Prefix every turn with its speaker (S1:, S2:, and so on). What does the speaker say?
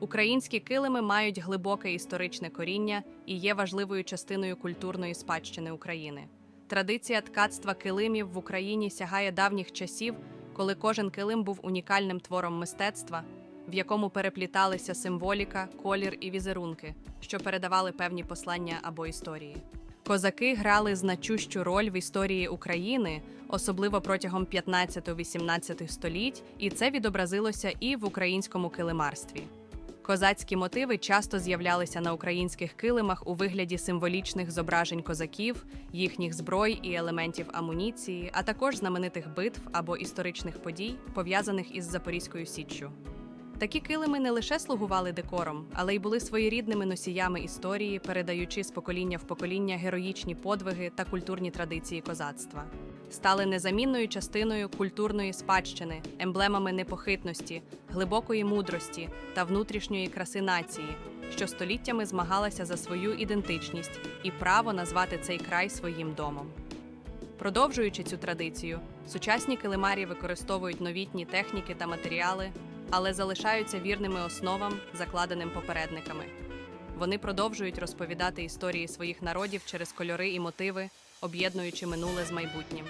S1: Українські килими мають глибоке історичне коріння і є важливою частиною культурної спадщини України. Традиція ткацтва килимів в Україні сягає давніх часів, коли кожен килим був унікальним твором мистецтва, в якому перепліталися символіка, колір і візерунки, що передавали певні послання або історії. Козаки грали значущу роль в історії України, особливо протягом 15-18 століть, і це відобразилося і в українському килимарстві. Козацькі мотиви часто з'являлися на українських килимах у вигляді символічних зображень козаків, їхніх зброй і елементів амуніції, а також знаменитих битв або історичних подій, пов'язаних із Запорізькою Січчю. Такі килими не лише слугували декором, але й були своєрідними носіями історії, передаючи з покоління в покоління героїчні подвиги та культурні традиції козацтва. Стали незамінною частиною культурної спадщини, емблемами непохитності, глибокої мудрості та внутрішньої краси нації, що століттями змагалася за свою ідентичність і право назвати цей край своїм домом. Продовжуючи цю традицію, сучасні килимарі використовують новітні техніки та матеріали, але залишаються вірними основам, закладеним попередниками. Вони продовжують розповідати історії своїх народів через кольори і мотиви, об'єднуючи минуле з майбутнім.